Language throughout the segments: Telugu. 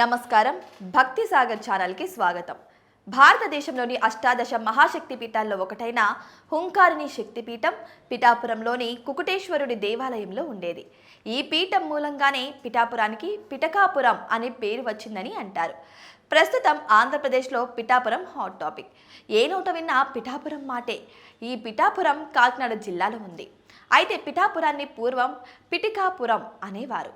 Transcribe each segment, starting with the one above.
నమస్కారం. భక్తి సాగర్ ఛానల్కి స్వాగతం. భారతదేశంలోని అష్టాదశ మహాశక్తి పీఠాల్లో ఒకటైన హుంకారిణి శక్తిపీఠం పిఠాపురంలోని కుకుటేశ్వరుడి దేవాలయంలో ఉండేది. ఈ పీఠం మూలంగానే పిఠాపురానికి పిఠకాపురం అనే పేరు వచ్చిందని అంటారు. ప్రస్తుతం ఆంధ్రప్రదేశ్లో పిఠాపురం హాట్ టాపిక్. ఏ నోట విన్నా పిఠాపురం మాటే. ఈ పిఠాపురం కాకినాడ జిల్లాలో ఉంది. అయితే పిఠాపురాన్ని పూర్వం పిటికాపురం అనేవారు.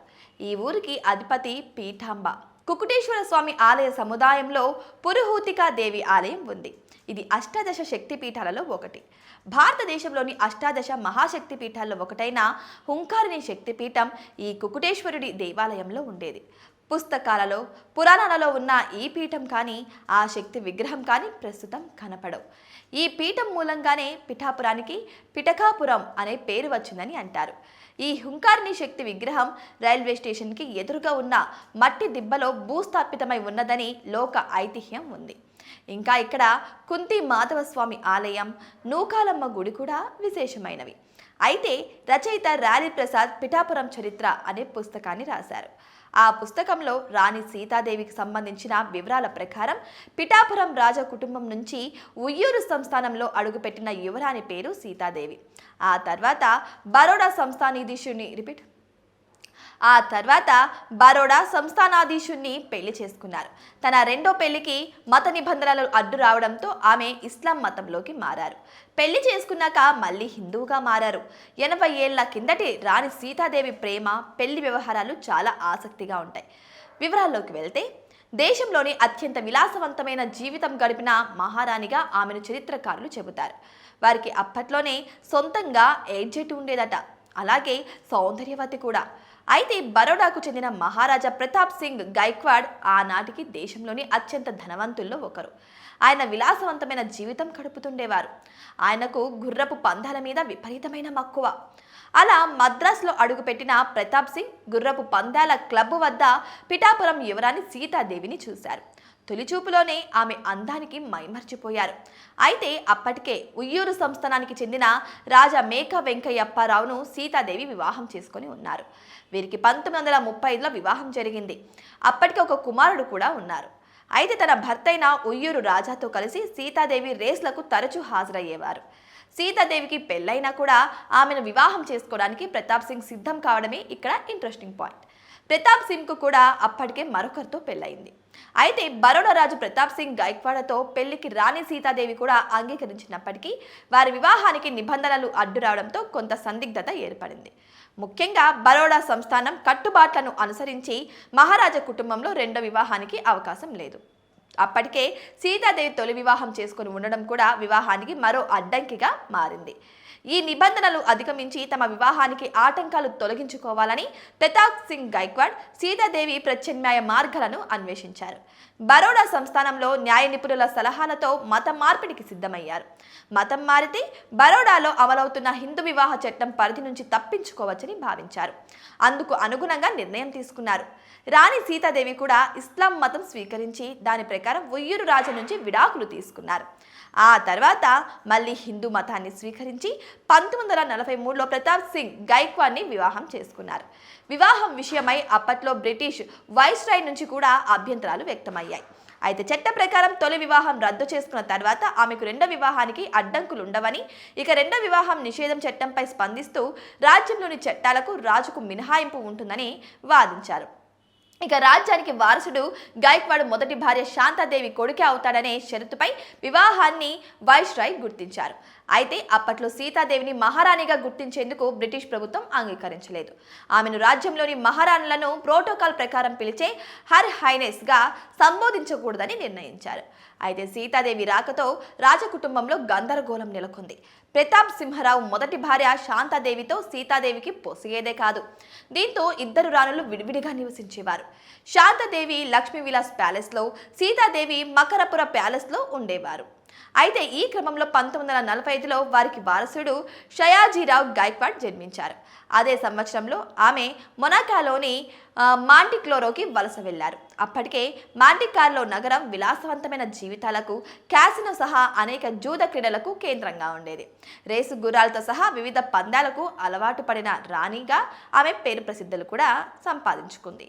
ఈ ఊరికి అధిపతి పీఠాంబ. కుకుటేశ్వర స్వామి ఆలయ సముదాయంలో పురుహూతికా దేవి ఆలయం ఉంది. ఇది అష్టాదశ శక్తి పీఠాలలో ఒకటి. భారతదేశంలోని అష్టాదశ మహాశక్తి పీఠాల్లో ఒకటైన హుంకారిణి శక్తిపీఠం ఈ కుకుటేశ్వరుడి దేవాలయంలో ఉండేది. పుస్తకాలలో పురాణాలలో ఉన్న ఈ పీఠం కానీ ఆ శక్తి విగ్రహం కానీ ప్రస్తుతం కనపడవు. ఈ పీఠం మూలంగానే పిఠాపురానికి పిఠకాపురం అనే పేరు వచ్చిందని అంటారు. ఈ హుంకారిణి శక్తి విగ్రహం రైల్వే స్టేషన్కి ఎదురుగా ఉన్న మట్టి దిబ్బలో భూస్థాపితమై ఉన్నదని లోక ఐతిహ్యం ఉంది. ఇంకా ఇక్కడ కుంతి మాధవస్వామి ఆలయం నూకాలమ్మ గుడి కూడా విశేషమైనవి. అయితే రచయిత రాలి ప్రసాద్ పిఠాపురం చరిత్ర అనే పుస్తకాన్ని రాశారు. ఆ పుస్తకంలో రాణి సీతాదేవికి సంబంధించిన వివరాల ప్రకారం పిఠాపురం రాజ కుటుంబం నుంచి ఉయ్యూరు సంస్థానంలో అడుగుపెట్టిన యువరాణి పేరు సీతాదేవి. ఆ తర్వాత బరోడా సంస్థానాధీశుని రిపీట్. ఆ తర్వాత బరోడా సంస్థానాధీశుణ్ణి పెళ్ళి చేసుకున్నారు. తన రెండో పెళ్ళికి మత నిబంధనలు అడ్డు రావడంతో ఆమె ఇస్లాం మతంలోకి మారారు. పెళ్ళి చేసుకున్నాక మళ్ళీ హిందువుగా మారారు. ఎనభై ఏళ్ళ కిందటి రాణి సీతాదేవి ప్రేమ పెళ్ళి వ్యవహారాలు చాలా ఆసక్తిగా ఉంటాయి. వివరాల్లోకి వెళ్తే దేశంలోని అత్యంత విలాసవంతమైన జీవితం గడిపిన మహారాణిగా ఆమెను చరిత్రకారులు చెబుతారు. వారికి అప్పట్లోనే సొంతంగా ఏడ్జెట్ ఉండేదట? అలాగే సౌందర్యవతి కూడా. అయితే బరోడాకు చెందిన మహారాజా ప్రతాప్ సింగ్ గైక్వాడ్ ఆనాటికి దేశంలోని అత్యంత ధనవంతుల్లో ఒకరు. ఆయన విలాసవంతమైన జీవితం గడుపుతుండేవారు. ఆయనకు గుర్రపు పందాల మీద విపరీతమైన మక్కువ. అలా మద్రాసులో అడుగుపెట్టిన ప్రతాప్ సింగ్ గుర్రపు పందాల క్లబ్ వద్ద పిఠాపురం యువరాణి సీతాదేవిని చూశారు. తొలిచూపులోనే ఆమె అందానికి మైమర్చిపోయారు. అయితే అప్పటికే ఉయ్యూరు సంస్థానానికి చెందిన రాజా మేక వెంకయ్యప్పారావును సీతాదేవి వివాహం చేసుకొని ఉన్నారు. వీరికి పంతొమ్మిది వందల ముప్పై ఐదులో వివాహం జరిగింది. అప్పటికి ఒక కుమారుడు కూడా ఉన్నారు. అయితే తన భర్తైన ఉయ్యూరు రాజాతో కలిసి సీతాదేవి రేస్లకు తరచూ హాజరయ్యేవారు. సీతాదేవికి పెళ్ళైనా కూడా ఆమెను వివాహం చేసుకోవడానికి ప్రతాప్ సింగ్ సిద్ధం కావడమే ఇక్కడ ఇంట్రెస్టింగ్ పాయింట్. ప్రతాప్ సింగ్కు కూడా అప్పటికే మరొకరితో పెళ్ళయింది. అయితే బరోడా రాజు ప్రతాప్ సింగ్ గైక్వాడతో పెళ్ళికి రాణి సీతాదేవి కూడా అంగీకరించినప్పటికీ వారి వివాహానికి నిబంధనలు అడ్డు రావడంతో కొంత సందిగ్ధత ఏర్పడింది. ముఖ్యంగా బరోడా సంస్థానం కట్టుబాట్లను అనుసరించి మహారాజా కుటుంబంలో రెండో వివాహానికి అవకాశం లేదు. అప్పటికే సీతాదేవి తొలి వివాహం చేసుకుని ఉండడం కూడా వివాహానికి మరో అడ్డంకిగా మారింది. ఈ నిబంధనలు అధిగమించి తమ వివాహానికి ఆటంకాలు తొలగించుకోవాలని ప్రతాప్ సింగ్ గైక్వాడ్ సీతాదేవి ప్రత్యామ్నాయ మార్గాలను అన్వేషించారు. బరోడా సంస్థానంలో న్యాయ నిపుణుల సలహాలతో మత మార్పిడికి సిద్ధమయ్యారు. మతం మారితే బరోడాలో అమలవుతున్న హిందూ వివాహ చట్టం పరిధి నుంచి తప్పించుకోవచ్చని భావించారు. అందుకు అనుగుణంగా నిర్ణయం తీసుకున్నారు. రాణి సీతాదేవి కూడా ఇస్లాం మతం స్వీకరించి దాని ప్రకారం ఉయ్యూరు రాజు నుంచి విడాకులు తీసుకున్నారు. ఆ తర్వాత మళ్ళీ హిందూ మతాన్ని స్వీకరించి పంతొమ్మిది వందల నలభై మూడులో ప్రతాప్ సింగ్ గైక్వాడ్ని వివాహం చేసుకున్నారు. వివాహం విషయమై అప్పట్లో బ్రిటిష్ వైస్రాయ్ నుంచి కూడా అభ్యంతరాలు వ్యక్తమయ్యాయి. అయితే చట్ట ప్రకారం తొలి వివాహం రద్దు చేసుకున్న తర్వాత ఆమెకు రెండో వివాహానికి అడ్డంకులు ఉండవని ఇక రెండో వివాహం నిషేధం చట్టంపై స్పందిస్తూ రాజ్యంలోని చట్టాలకు రాజుకు మినహాయింపు ఉంటుందని వాదించారు. ఇక రాజ్యానికి వారసుడు గాయక్వాడ్ మొదటి భార్య శాంతాదేవి కొడుకే అవుతాడనే షరతుపై వివాహాన్ని వైస్రాయ్ గుర్తించారు. అయితే అప్పట్లో సీతాదేవిని మహారాణిగా గుర్తించేందుకు బ్రిటిష్ ప్రభుత్వం అంగీకరించలేదు. ఆమెను రాజ్యంలోని మహారాణులను ప్రోటోకాల్ ప్రకారం పిలిచే హర్ హైనెస్గా సంబోధించకూడదని నిర్ణయించారు. అయితే సీతాదేవి రాకతో రాజకుటుంబంలో గందరగోళం నెలకొంది. ప్రతాప్ సింహరావు మొదటి భార్య శాంతాదేవితో సీతాదేవికి పొసిగేదే కాదు. దీంతో ఇద్దరు రాణులు విడివిడిగా నివసించేవారు. శాంతాదేవి లక్ష్మీ విలాస్ ప్యాలెస్లో సీతాదేవి మకరపుర ప్యాలెస్లో ఉండేవారు. అయితే ఈ క్రమంలో పంతొమ్మిది వందల నలభై ఐదులో వారికి వారసుడు షయాజీరావు గైక్వాడ్ జన్మించారు. అదే సంవత్సరంలో ఆమె మొనాకాలోని మాంటిక్లోరోకి వలస వెళ్ళారు అప్పటికే మాంటికార్లో నగరం విలాసవంతమైన జీవితాలకు క్యాసినో సహా అనేక జూద క్రీడలకు కేంద్రంగా ఉండేది. రేసు గుర్రాలతో సహా వివిధ పందాలకు అలవాటు పడిన రాణిగా ఆమె పేరు ప్రసిద్ధులు కూడా సంపాదించుకుంది.